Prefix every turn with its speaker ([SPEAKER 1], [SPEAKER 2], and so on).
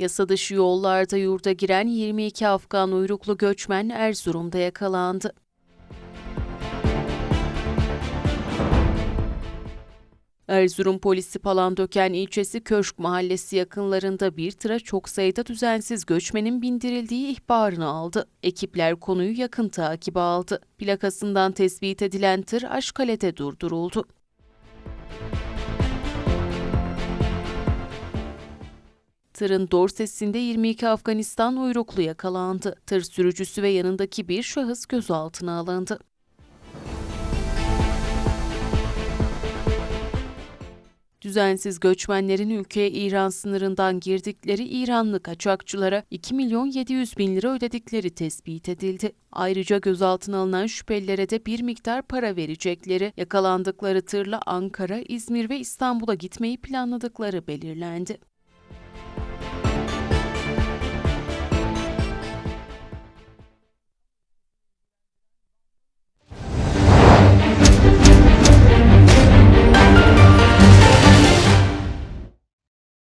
[SPEAKER 1] Yasa dışı yollarda yurda giren 22 Afgan uyruklu göçmen Erzurum'da yakalandı. Erzurum polisi Palandöken ilçesi Köşk mahallesi yakınlarında bir tıra çok sayıda düzensiz göçmenin bindirildiği ihbarını aldı. Ekipler konuyu yakın takibe aldı. Plakasından tespit edilen tır Aşkale'de durduruldu. Tırın dorsesinde 22 Afganistan uyruklu yakalandı. Tır sürücüsü ve yanındaki bir şahıs gözaltına alındı. Düzensiz göçmenlerin ülkeye İran sınırından girdikleri İranlı kaçakçılara 2 milyon 700 bin lira ödedikleri tespit edildi. Ayrıca gözaltına alınan şüphelilere de bir miktar para verecekleri, yakalandıkları tırla Ankara, İzmir ve İstanbul'a gitmeyi planladıkları belirlendi.